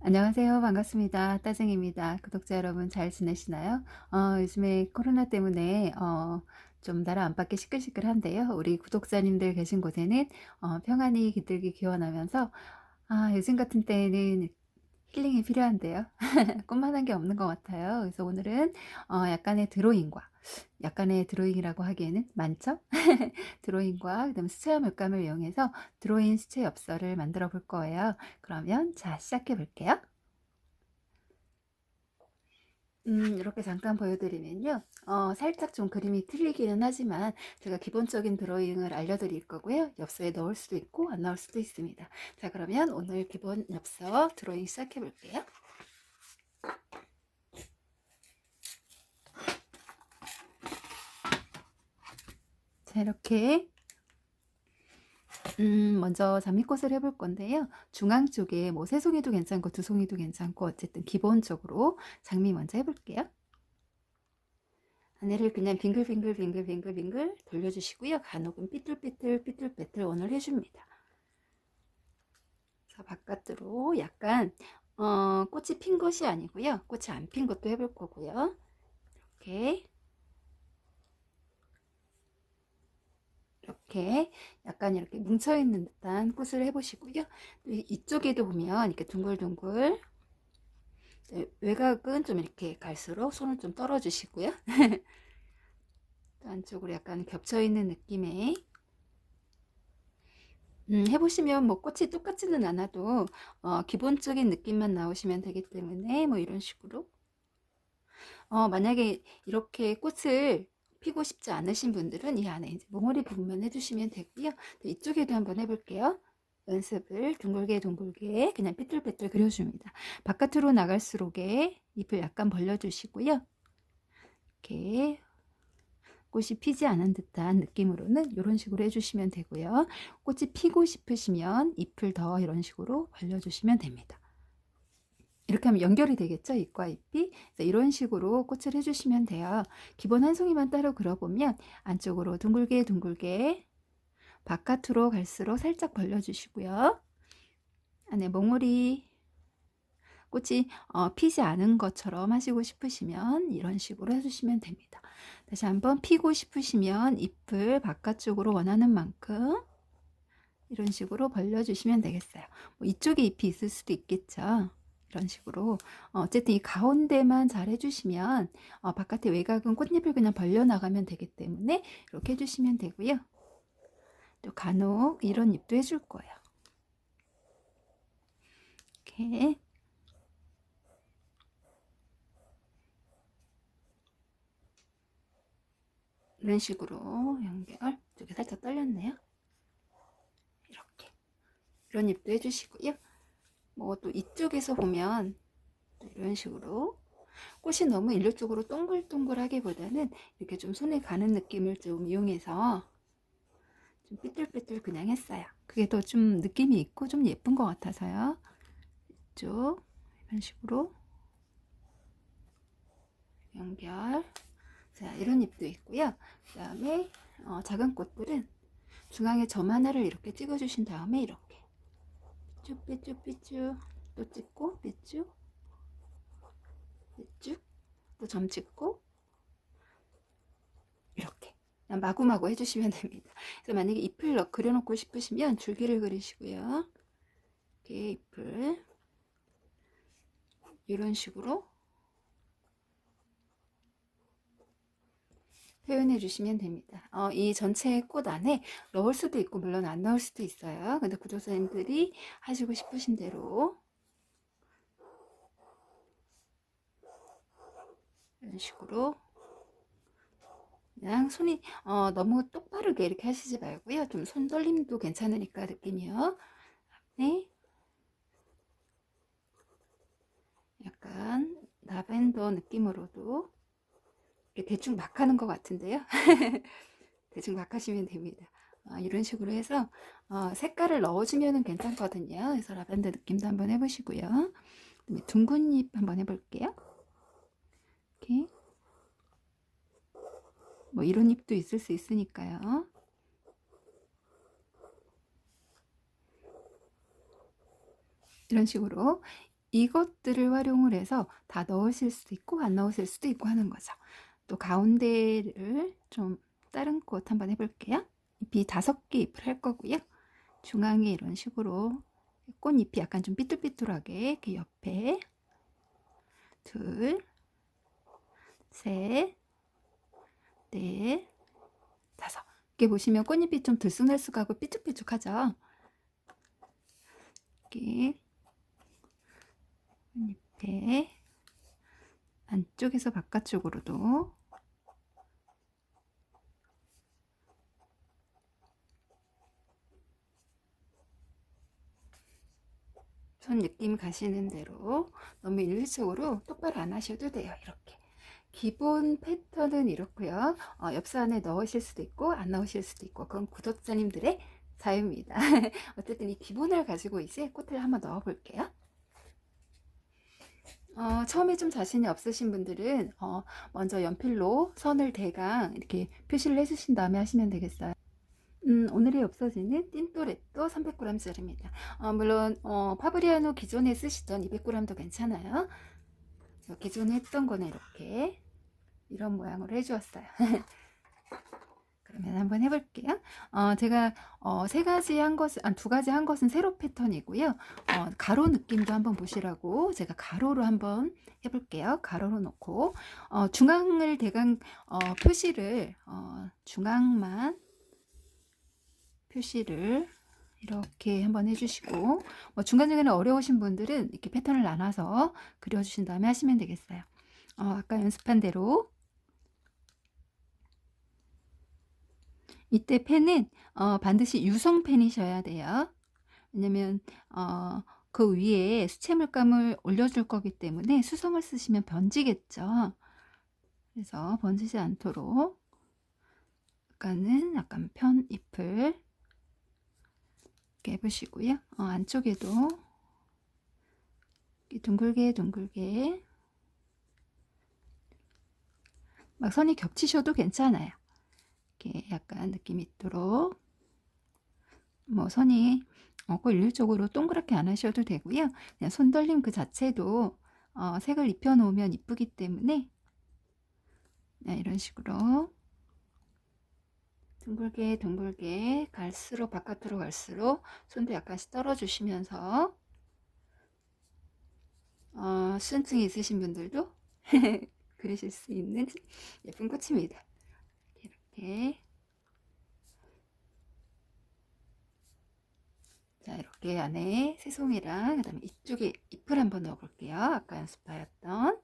안녕하세요. 반갑습니다. 따쟁입니다. 구독자 여러분 잘 지내시나요? 어, 요즘에 코로나 때문에 어, 좀 나라 안팎이 시끌시끌한데요. 우리 구독자님들 계신 곳에는 어, 평안히 깃들기 기원하면서 아, 요즘 같은 때에는 힐링이 필요한데요. 꿈만한 게 없는 것 같아요. 그래서 오늘은 어, 약간의 드로잉과 약간의 드로잉이라고 하기에는 많죠? 드로잉과 그다음에 수채화 물감을 이용해서 드로잉 수채 엽서를 만들어 볼 거예요. 그러면 자 시작해 볼게요. 음, 이렇게 잠깐 보여드리면요. 어, 살짝 좀 그림이 틀리기는 하지만 제가 기본적인 드로잉을 알려드릴 거고요. 엽서에 넣을 수도 있고 안 넣을 수도 있습니다. 자, 그러면 오늘 기본 엽서 드로잉 시작해 볼게요. 자, 이렇게 음, 먼저 장미꽃을 해볼 건데요. 중앙 쪽에 뭐 세 송이도 괜찮고 두 송이도 괜찮고 어쨌든 기본적으로 장미 먼저 해볼게요. 안에를 그냥 빙글빙글 빙글빙글 빙글 돌려주시고요. 간혹은 삐뚤삐뚤 삐뚤빼뚤 원을 해줍니다. 자, 바깥으로 약간 어, 꽃이 핀 것이 아니고요. 꽃이 안 핀 것도 해볼 거고요. 이렇게 이렇게 약간 이렇게 뭉쳐있는 듯한 꽃을 해보시고요. 이쪽에도 보면 이렇게 둥글둥글 외곽은 좀 이렇게 갈수록 손을 좀 떨어주시고요. 안쪽으로 약간 겹쳐있는 느낌의 음, 해보시면 뭐 꽃이 똑같지는 않아도 어, 기본적인 느낌만 나오시면 되기 때문에 뭐 이런 식으로 어, 만약에 이렇게 꽃을 피고 싶지 않으신 분들은 이 안에 이제 몽골이 부분만 해주시면 되고요. 이쪽에도 한번 해볼게요. 연습을 둥글게 둥글게 그냥 삐뚤빼뚤 그려줍니다. 바깥으로 나갈수록에 잎을 약간 벌려주시고요. 이렇게 꽃이 피지 않은 듯한 느낌으로는 이런 식으로 해주시면 되고요. 꽃이 피고 싶으시면 잎을 더 이런 식으로 벌려주시면 됩니다. 이렇게 하면 연결이 되겠죠? 잎과 잎이? 이런 식으로 꽃을 해주시면 돼요. 기본 한 송이만 따로 그려보면 안쪽으로 둥글게 둥글게 바깥으로 갈수록 살짝 벌려주시고요. 안에 몽울이 꽃이 어, 피지 않은 것처럼 하시고 싶으시면 이런 식으로 해주시면 됩니다. 다시 한번 피고 싶으시면 잎을 바깥쪽으로 원하는 만큼 이런 식으로 벌려주시면 되겠어요. 뭐 이쪽에 잎이 있을 수도 있겠죠 이런 식으로 어, 어쨌든 이 가운데만 잘 해주시면 어, 바깥에 외곽은 꽃잎을 그냥 벌려나가면 되기 때문에 이렇게 해주시면 되고요. 또 간혹 이런 잎도 해줄 거예요. 이렇게 이런 식으로 연결 이쪽에 살짝 떨렸네요. 이렇게 이런 잎도 해주시고요. 뭐 또 이쪽에서 보면 이런 식으로 꽃이 너무 일률적으로 동글동글하기보다는 이렇게 좀 손에 가는 느낌을 좀 이용해서 좀 삐뚤삐뚤 그냥 했어요. 그게 더 좀 느낌이 있고 좀 예쁜 것 같아서요. 이쪽 이런 식으로 연결 자 이런 잎도 있고요. 그 다음에 어, 작은 꽃들은 중앙에 점 하나를 이렇게 찍어주신 다음에 이렇게 삐쭉 삐쭉 삐쭉 또 찍고 삐쭉 삐쭉 또점 찍고. 이렇게. 마구마구 해주시면 됩니다. 그래서 만약에 잎을 넣, 그려놓고 싶으시면 줄기를 그리시고요. 이렇게 잎을 이런 식으로 표현해 주시면 됩니다. 어, 이 전체 꽃 안에 넣을 수도 있고 물론 안 넣을 수도 있어요. 근데 구조사님들이 하시고 싶으신 대로 이런 식으로 그냥 손이 어, 너무 똑바르게 이렇게 하시지 말고요. 좀 손 떨림도 괜찮으니까 느낌이요. 네. 약간 라벤더 느낌으로도 대충 막 하는 것 같은데요. 대충 막 하시면 됩니다. 어, 이런 식으로 해서 어, 색깔을 넣어주면 괜찮거든요. 그래서 라벤더 느낌도 한번 해보시고요. 둥근 잎 한번 해볼게요. 이렇게 뭐 이런 잎도 있을 수 있으니까요. 이런 식으로 이것들을 활용을 해서 다 넣으실 수도 있고 안 넣으실 수도 있고 하는 거죠. 또 가운데를 좀 다른 꽃 한번 해볼게요. 잎이 다섯 개 잎을 할 거고요. 중앙에 이런 식으로 꽃잎이 약간 좀 삐뚤삐뚤하게 이렇게 옆에 둘, 셋, 넷, 다섯. 이렇게 보시면 꽃잎이 좀 들쑥날쑥하고 삐쭉삐쭉하죠. 이렇게 꽃잎에 안쪽에서 바깥쪽으로도 손 느낌 가시는 대로 너무 일률적으로 똑바로 안 하셔도 돼요. 이렇게. 기본 패턴은 이렇고요. 어, 엽서 안에 넣으실 수도 있고 안 넣으실 수도 있고 그건 구독자님들의 자유입니다. 어쨌든 이 기본을 가지고 이제 꽃을 한번 넣어 볼게요. 어, 처음에 좀 자신이 없으신 분들은 어, 먼저 연필로 선을 대강 이렇게 표시를 해주신 다음에 하시면 되겠어요. 음, 오늘의 엽서지는 틴토레또 300g짜리입니다. 어, 물론 어, 파브리아노 기존에 쓰시던 200g도 괜찮아요. 기존에 했던 거는 이렇게 이런 모양으로 해주었어요. 그러면 한번 해볼게요. 어, 제가 어, 세 가지 한 것은, 아, 두 가지 한 것은 세로 패턴이고요. 어, 가로 느낌도 한번 보시라고 제가 가로로 한번 해볼게요. 가로로 놓고 어, 중앙을 대강 어, 표시를 어, 중앙만 표시를 이렇게 한번 해주시고 뭐 중간중간에 어려우신 분들은 이렇게 패턴을 나눠서 그려주신 다음에 하시면 되겠어요. 어, 아까 연습한 대로 이때 펜은 어, 반드시 유성 펜이셔야 돼요. 왜냐면 어, 그 위에 수채 물감을 올려줄 거기 때문에 수성을 쓰시면 번지겠죠. 그래서 번지지 않도록 아까는 약간 편 잎을 이렇게 해보시고요. 어, 안쪽에도 둥글게 둥글게 막 선이 겹치셔도 괜찮아요. 이렇게 약간 느낌 있도록 뭐 선이 어, 꼭 일률적으로 동그랗게 안 하셔도 되고요. 그냥 손떨림 그 자체도 어, 색을 입혀 놓으면 이쁘기 때문에 네, 이런 식으로 둥글게 둥글게 갈수록 바깥으로 갈수록 손도 약간씩 떨어주시면서 어, 수증이 있으신 분들도 그리실 수 있는 예쁜 꽃입니다. 이렇게 자 이렇게 안에 새송이랑 그 다음에 이쪽에 잎을 한번 넣어 볼게요. 아까 연습하였던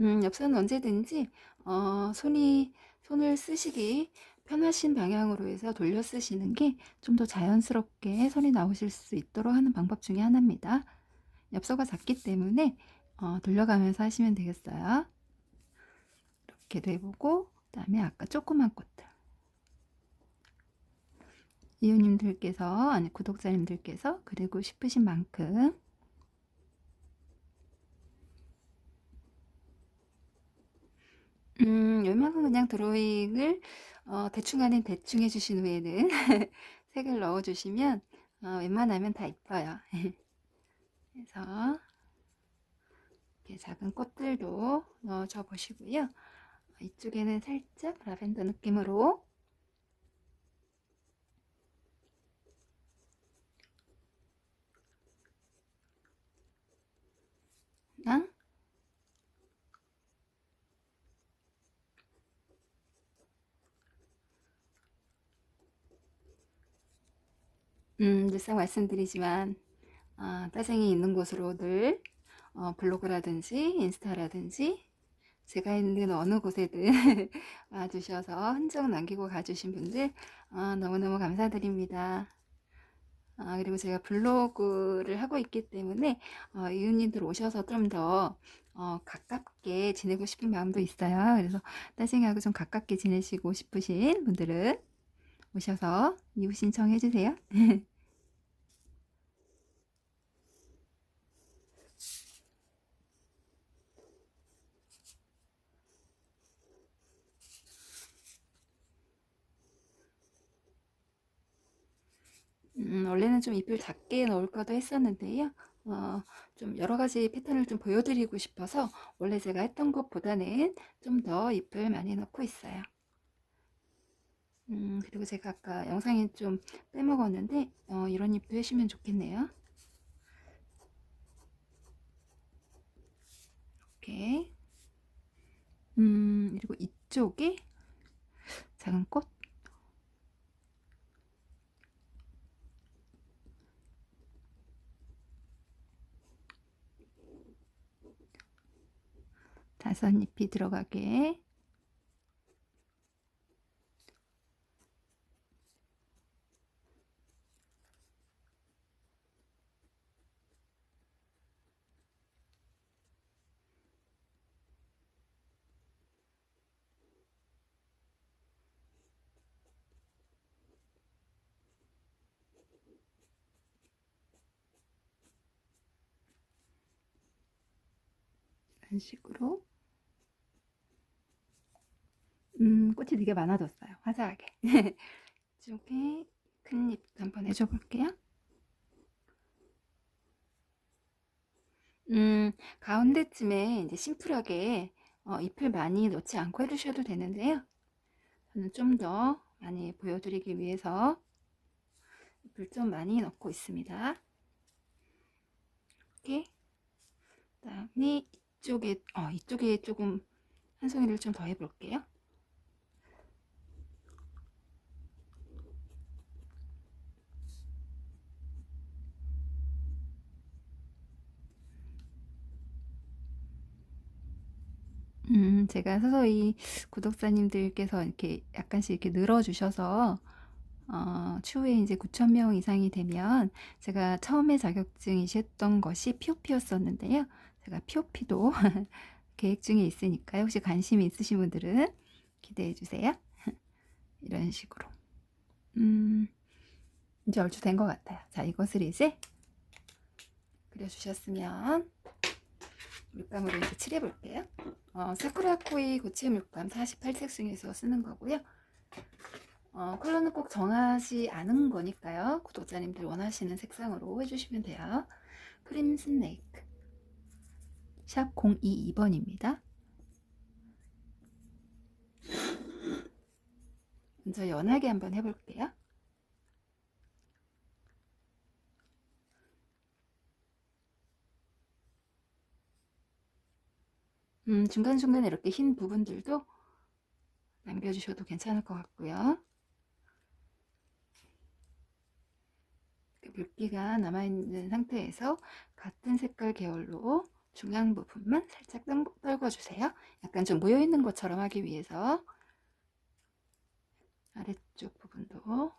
음, 엽서는 언제든지 어, 손이 손을 쓰시기 편하신 방향으로 해서 돌려 쓰시는 게 좀 더 자연스럽게 선이 나오실 수 있도록 하는 방법 중에 하나입니다. 엽서가 작기 때문에 어, 돌려가면서 하시면 되겠어요. 이렇게도 해보고 그 다음에 아까 조그만 꽃들 이웃님들께서 아니 구독자님들께서 그리고 싶으신 만큼 음, 웬만큼 그냥 드로잉을 어, 대충 아닌 대충 해 주신 후에는 색을 넣어 주시면 어, 웬만하면 다 이뻐요. 그래서 이렇게 작은 꽃들도 넣어 줘 보시고요. 이쪽에는 살짝 라벤더 느낌으로 랑 음, 늘상 말씀드리지만 아, 따생이 있는 곳으로 늘 어, 블로그라든지 인스타라든지 제가 있는 어느 곳에든 와주셔서 흔적 남기고 가주신 분들 어, 너무너무 감사드립니다. 아, 그리고 제가 블로그를 하고 있기 때문에 어, 이웃님들 오셔서 좀더 어, 가깝게 지내고 싶은 마음도 있어요. 그래서 따생이하고 좀 가깝게 지내시고 싶으신 분들은 오셔서 이웃 신청해 주세요. 음, 원래는 좀 잎을 작게 넣을까도 했었는데요. 어, 좀 여러 가지 패턴을 좀 보여드리고 싶어서 원래 제가 했던 것보다는 좀 더 잎을 많이 넣고 있어요. 음, 그리고 제가 아까 영상에 좀 빼먹었는데 어, 이런 잎도 해주면 좋겠네요. 이렇게 음, 그리고 이쪽에 작은 꽃 다섯 잎이 들어가게. 이런 식으로 음, 꽃이 되게 많아졌어요. 화사하게. 이쪽에 큰잎 한번 해줘 볼게요. 음, 가운데쯤에 이제 심플하게 어, 잎을 많이 넣지 않고 해주셔도 되는데요. 저는 좀 더 많이 보여드리기 위해서 잎을 좀 많이 넣고 있습니다. 이렇게 그 다음에 이쪽에 어, 이쪽에 조금 한 송이를 좀 더 해볼게요. 음, 제가 서서히 구독자님들께서 이렇게 약간씩 이렇게 늘어주셔서, 어, 추후에 이제 9,000명 이상이 되면 제가 처음에 자격증이셨던 것이 POP였었는데요. 제가 POP도 계획 중에 있으니까요. 혹시 관심이 있으신 분들은 기대해 주세요. 이런 식으로. 음, 이제 얼추 된 것 같아요. 자, 이것을 이제 그려주셨으면 물감으로 이제 칠해 볼게요. 어, 사쿠라코이 고체 물감 48색 중에서 쓰는 거고요. 어, 컬러는 꼭 정하지 않은 거니까요. 구독자님들 원하시는 색상으로 해주시면 돼요. 크림 스네이크 샵 022번입니다. 먼저 연하게 한번 해볼게요. 음, 중간중간에 이렇게 흰 부분들도 남겨주셔도 괜찮을 것 같고요. 물기가 남아있는 상태에서 같은 색깔 계열로 중앙 부분만 살짝 떨궈주세요. 약간 좀 모여있는 것처럼 하기 위해서 아래쪽 부분도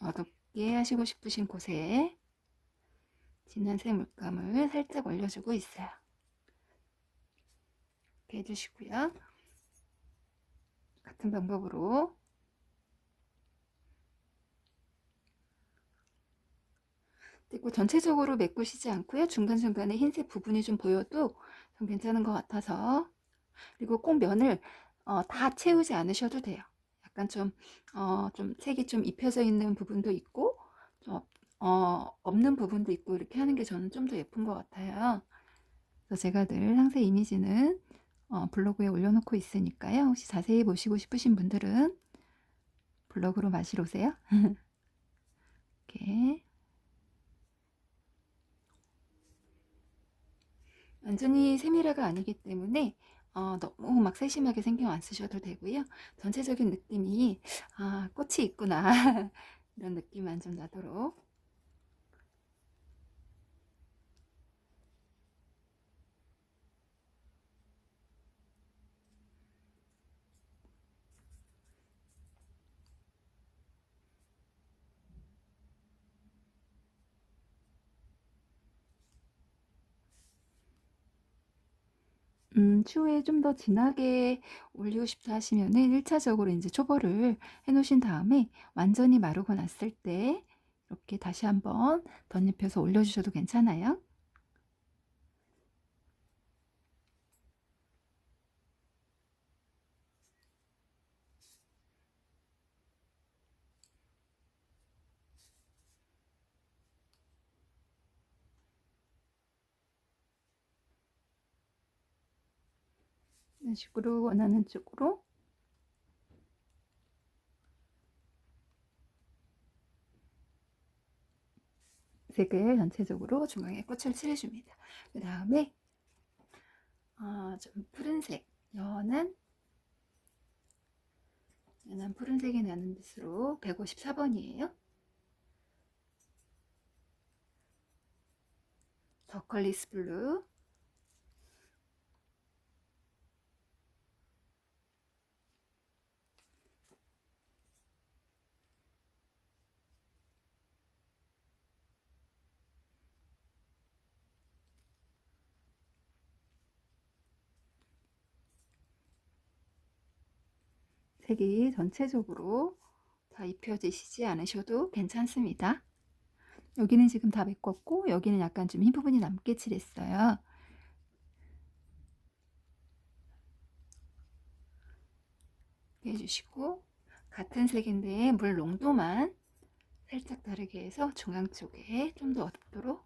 어둡게 하시고 싶으신 곳에 진한 색 물감을 살짝 올려주고 있어요. 이렇게 해주시고요. 같은 방법으로 그리고 전체적으로 메꾸시지 않고요. 중간중간에 흰색 부분이 좀 보여도 좀 괜찮은 것 같아서 그리고 꼭 면을 어, 다 채우지 않으셔도 돼요. 약간 좀, 어, 좀 색이 좀 입혀져 있는 부분도 있고 좀 어, 없는 부분도 있고 이렇게 하는 게 저는 좀 더 예쁜 것 같아요. 그래서 제가 늘 상세 이미지는 어, 블로그에 올려놓고 있으니까요. 혹시 자세히 보시고 싶으신 분들은 블로그로 마시러 오세요. 이렇게 완전히 세밀화가 아니기 때문에 어, 너무 막 세심하게 신경 안 쓰셔도 되고요. 전체적인 느낌이 아, 꽃이 있구나 이런 느낌만 좀 나도록 음, 추후에 좀 더 진하게 올리고 싶다 하시면은 1차적으로 이제 초벌을 해 놓으신 다음에 완전히 마르고 났을 때 이렇게 다시 한번 덧입혀서 올려주셔도 괜찮아요. 이런 식으로 원하는 쪽으로 색을 전체적으로 중앙에 꽃을 칠해줍니다. 그 다음에 어, 좀 푸른색, 연한 연한 푸른색이 나는 빛으로 154번이에요. 더컬리스 블루 색이 전체적으로 다 입혀지시지 않으셔도 괜찮습니다. 여기는 지금 다 메꿨고 여기는 약간 좀 흰 부분이 남게 칠했어요. 해주시고 같은 색인데 물 농도만 살짝 다르게 해서 중앙 쪽에 좀 더 어둡도록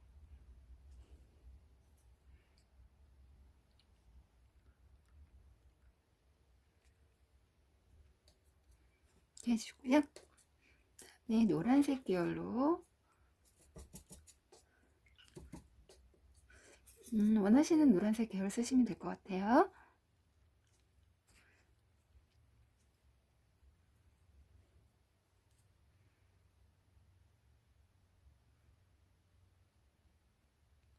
이렇게 해주고요. 네, 노란색 계열로 음, 원하시는 노란색 계열 쓰시면 될 것 같아요.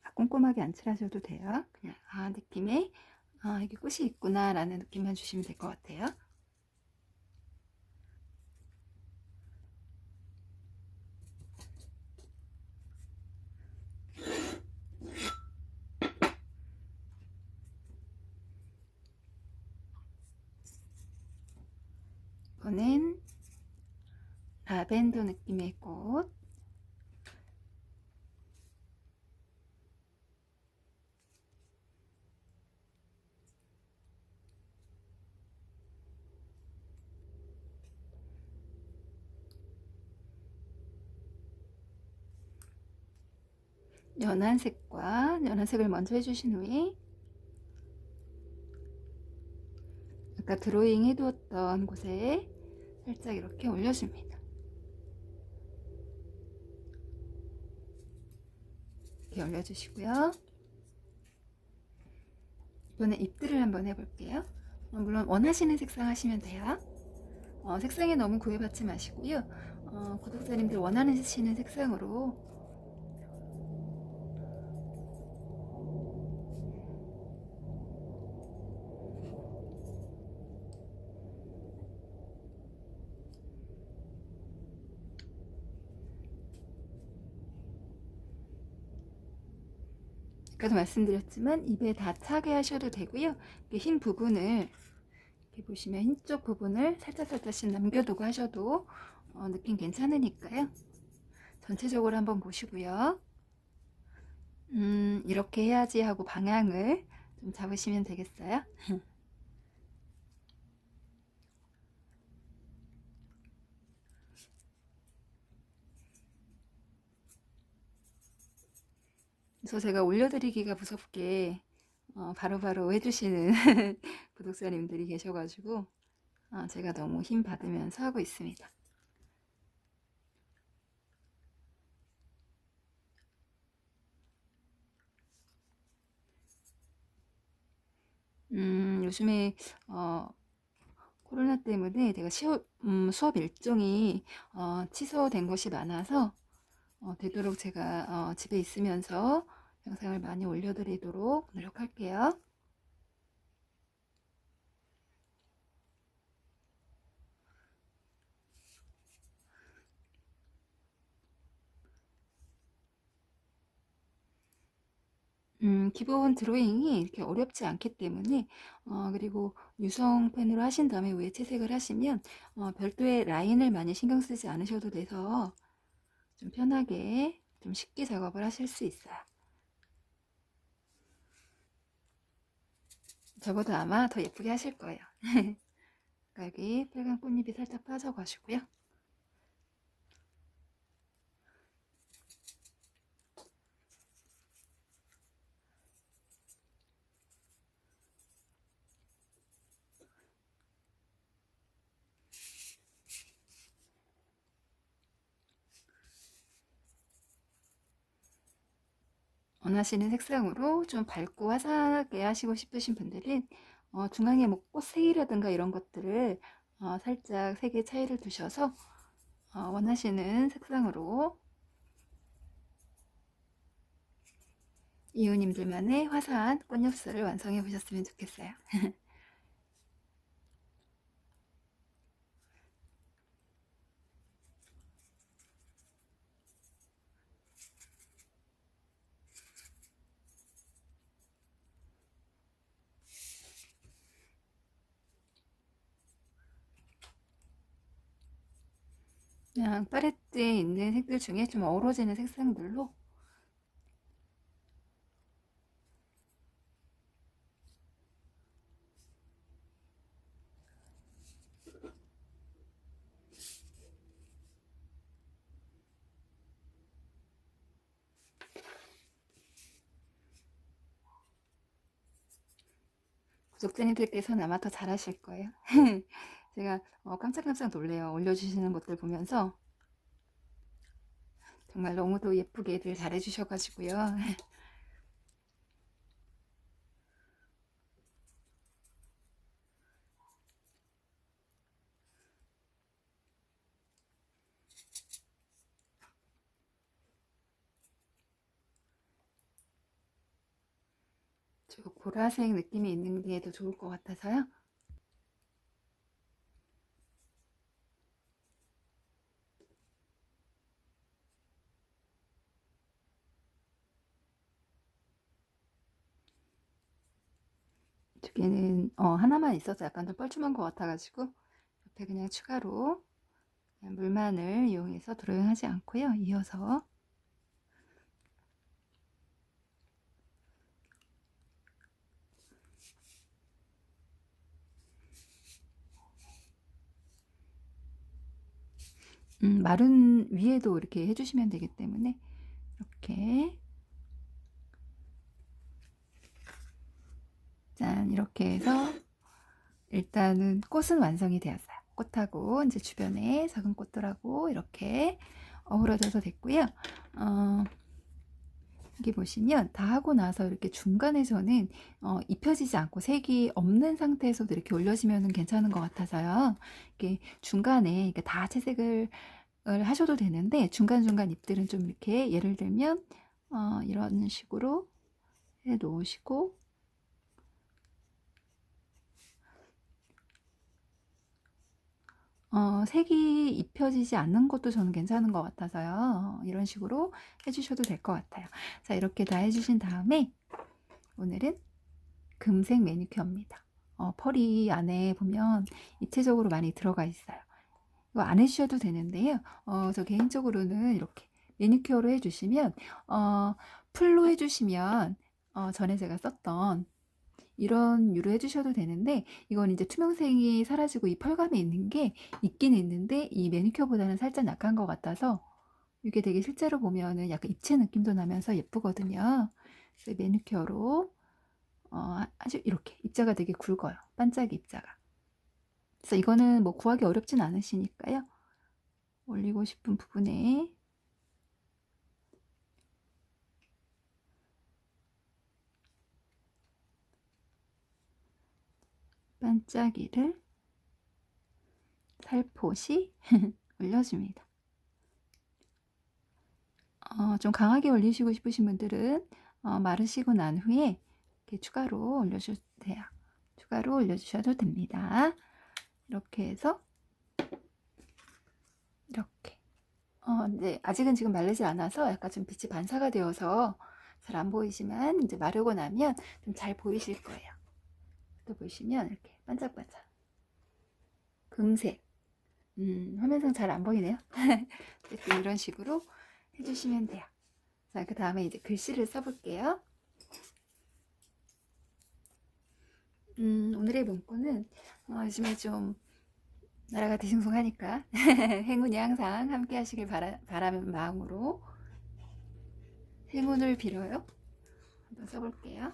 아, 꼼꼼하게 안 칠하셔도 돼요. 그냥 아 느낌에 아 이게 꽃이 있구나 라는 느낌만 주시면 될 것 같아요. 이거는 라벤더 느낌의 꽃 연한 색과 연한 색을 먼저 해주신 후에 아까 드로잉 해두었던 곳에 살짝 이렇게 올려줍니다. 이렇게 올려주시고요. 이번에 잎들을 한번 해볼게요. 어, 물론 원하시는 색상 하시면 돼요. 어, 색상에 너무 구애받지 마시고요. 어, 구독자님들 원하는 색상으로 아까도 말씀드렸지만 입에 다 차게 하셔도 되고요. 흰 부분을 이렇게 보시면 흰 쪽 부분을 살짝살짝씩 남겨두고 하셔도 어, 느낌 괜찮으니까요. 전체적으로 한번 보시고요. 음, 이렇게 해야지 하고 방향을 좀 잡으시면 되겠어요. 그래서 제가 올려드리기가 무섭게 어, 바로바로 해주시는 구독자님들이 계셔가지고 어, 제가 너무 힘 받으면서 하고 있습니다. 음, 요즘에 어, 코로나 때문에 제가 시업, 음, 수업 일정이 어, 취소된 것이 많아서 어, 되도록 제가 어, 집에 있으면서 영상을 많이 올려드리도록 노력할게요. 음, 기본 드로잉이 이렇게 어렵지 않기 때문에 어, 그리고 유성 펜으로 하신 다음에 위에 채색을 하시면 어, 별도의 라인을 많이 신경 쓰지 않으셔도 돼서 좀 편하게 좀 쉽게 작업을 하실 수 있어요. 저보다 아마 더 예쁘게 하실 거예요. 여기 빨간 꽃잎이 살짝 빠져가시고요. 원하시는 색상으로 좀 밝고 화사하게 하시고 싶으신 분들은 어, 중앙에 뭐 꽃색이라든가 이런 것들을 어, 살짝 색의 차이를 두셔서 어, 원하시는 색상으로 이웃님들만의 화사한 꽃엽서를 완성해 보셨으면 좋겠어요. 그냥 팔레트에 있는 색들 중에 좀 어우러지는 색상들로 구독자님들께서는 아마 더 잘하실 거예요. 제가 어, 깜짝깜짝 놀래요. 올려주시는 것들 보면서 정말 너무도 예쁘게들 잘해주셔가지고요. 저 보라색 느낌이 있는 게 더 좋을 것 같아서요. 두 개는 어, 하나만 있어서 약간 좀 뻘쭘한 것 같아가지고 옆에 그냥 추가로 그냥 물만을 이용해서 드로잉하지 않고요. 이어서 음, 마른 위에도 이렇게 해주시면 되기 때문에 이렇게 짠 이렇게 해서 일단은 꽃은 완성이 되었어요. 꽃하고 이제 주변에 작은 꽃들하고 이렇게 어우러져서 됐고요. 어, 여기 보시면 다 하고 나서 이렇게 중간에서는 어, 입혀지지 않고 색이 없는 상태에서도 이렇게 올려지면 괜찮은 것 같아서요. 이렇게 중간에 이렇게 다 채색을 하셔도 되는데 중간중간 잎들은 좀 이렇게 예를 들면 어, 이런 식으로 해 놓으시고 어, 색이 입혀지지 않는 것도 저는 괜찮은 것 같아서요. 이런 식으로 해주셔도 될 것 같아요. 자, 이렇게 다 해주신 다음에 오늘은 금색 매니큐어입니다. 어, 펄이 안에 보면 입체적으로 많이 들어가 있어요. 이거 안 해주셔도 되는데요. 어, 저 개인적으로는 이렇게 매니큐어로 해주시면 어, 풀로 해주시면 어, 전에 제가 썼던 이런 유로 해주셔도 되는데 이건 이제 투명색이 사라지고 이 펄감이 있는 게 있긴 있는데 이 매니큐어보다는 살짝 약한 것 같아서 이게 되게 실제로 보면은 약간 입체 느낌도 나면서 예쁘거든요. 그래서 매니큐어로 어, 아주 이렇게 입자가 되게 굵어요. 반짝이 입자가. 그래서 이거는 뭐 구하기 어렵진 않으시니까요. 올리고 싶은 부분에 반짝이를 살포시 올려줍니다. 어, 좀 강하게 올리시고 싶으신 분들은 어, 마르시고 난 후에 이렇게 추가로 올려주셔도 돼요. 추가로 올려주셔도 됩니다. 이렇게 해서 이렇게 어, 이제 아직은 지금 마르지 않아서 약간 좀 빛이 반사가 되어서 잘 안 보이지만 이제 마르고 나면 좀 잘 보이실 거예요. 또 보시면 이렇게 반짝반짝 금색 음, 화면상 잘 안 보이네요. 이런 식으로 해주시면 돼요. 자, 그 다음에 이제 글씨를 써볼게요. 음, 오늘의 문구는 어, 요즘에 좀 나라가 뒤숭숭하니까 행운이 항상 함께 하시길 바라, 바라는 마음으로 행운을 빌어요. 한번 써볼게요.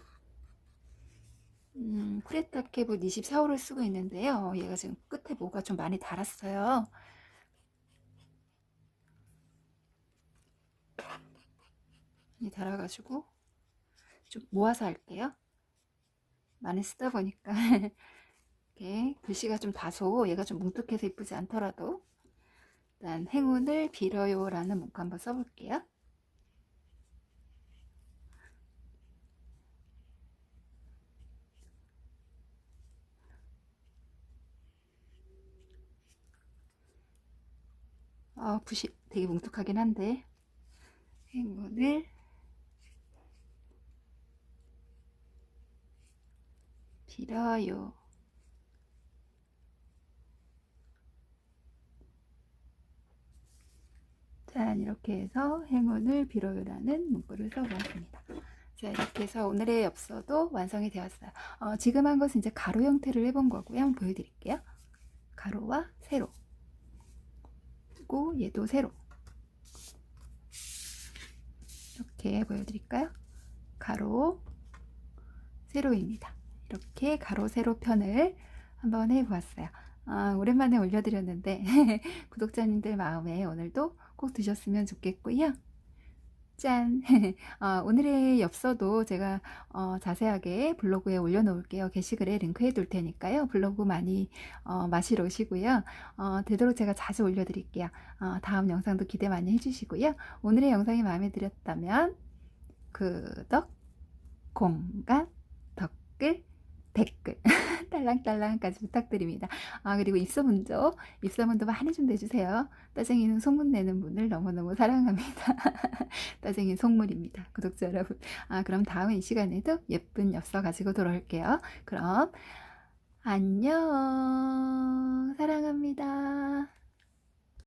음, 쿠레타 캡은 24호를 쓰고 있는데요. 얘가 지금 끝에 뭐가 좀 많이 달았어요. 이 달아가지고 좀 모아서 할게요. 많이 쓰다 보니까 이렇게 글씨가 좀 다소 얘가 좀 뭉툭해서 이쁘지 않더라도 일단 행운을 빌어요라는 문구 한번 써볼게요. 어, 붓이 되게 뭉툭하긴 한데 행운을 빌어요. 짠 이렇게 해서 행운을 빌어요라는 문구를 써보았습니다. 자 이렇게 해서 오늘의 엽서도 완성이 되었어요. 어, 지금 한 것은 이제 가로 형태를 해본 거고요. 한번 보여드릴게요. 가로와 세로 그리고 얘도 세로 이렇게 보여드릴까요? 가로 세로입니다. 이렇게 가로 세로 편을 한번 해보았어요. 아, 오랜만에 올려드렸는데 구독자님들 마음에 오늘도 꼭 드셨으면 좋겠고요. 짠! 어, 오늘의 엽서도 제가 어, 자세하게 블로그에 올려놓을게요. 게시글에 링크해 둘 테니까요. 블로그 많이 어, 마시러 오시고요. 어, 되도록 제가 자주 올려드릴게요. 어, 다음 영상도 기대 많이 해주시고요. 오늘의 영상이 마음에 들었다면 구독, 공감, 댓글, 댓글 딸랑딸랑까지 부탁드립니다. 아 그리고 입소문도 입소 문도 많이 좀 내주세요. 따쟁이는 소문 내는 분을 너무너무 사랑합니다. 따쟁이 속물입니다. 구독자 여러분. 아 그럼 다음 이 시간에도 예쁜 엽서 가지고 돌아올게요. 그럼 안녕 사랑합니다.